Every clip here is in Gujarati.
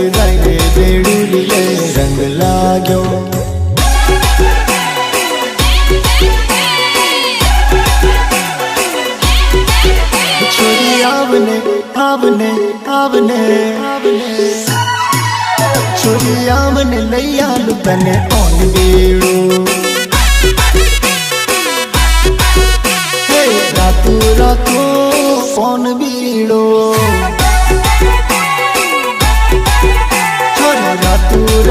વાલે જાય રે બેડું લીલે રંગ લાગ્યો છોરી આવને આવને આવને છોરી આવને લઈ હે રાતુ ફોન બીડો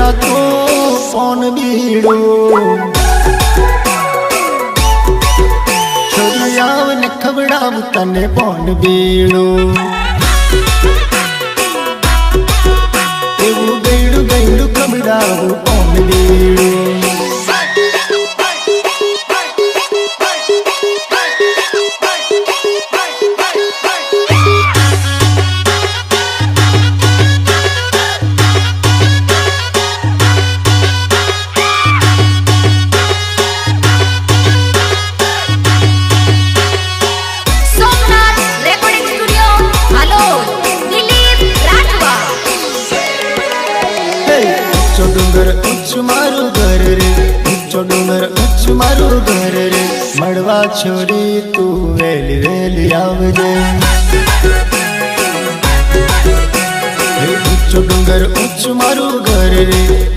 રાતો ફોન બીડો. છોરી આવને ખવડાવું તને ફોન બીડો. ડુંગર ઉચ્ચ મારું ઘર રે. ઊંચો ડુંગર ઉચ્ચ મારું ઘર રે. મળવા છોડી તું વેલી વેલી આવજે. ઊંચો ડુંગર ઉચ્ચ મારું ઘર રે.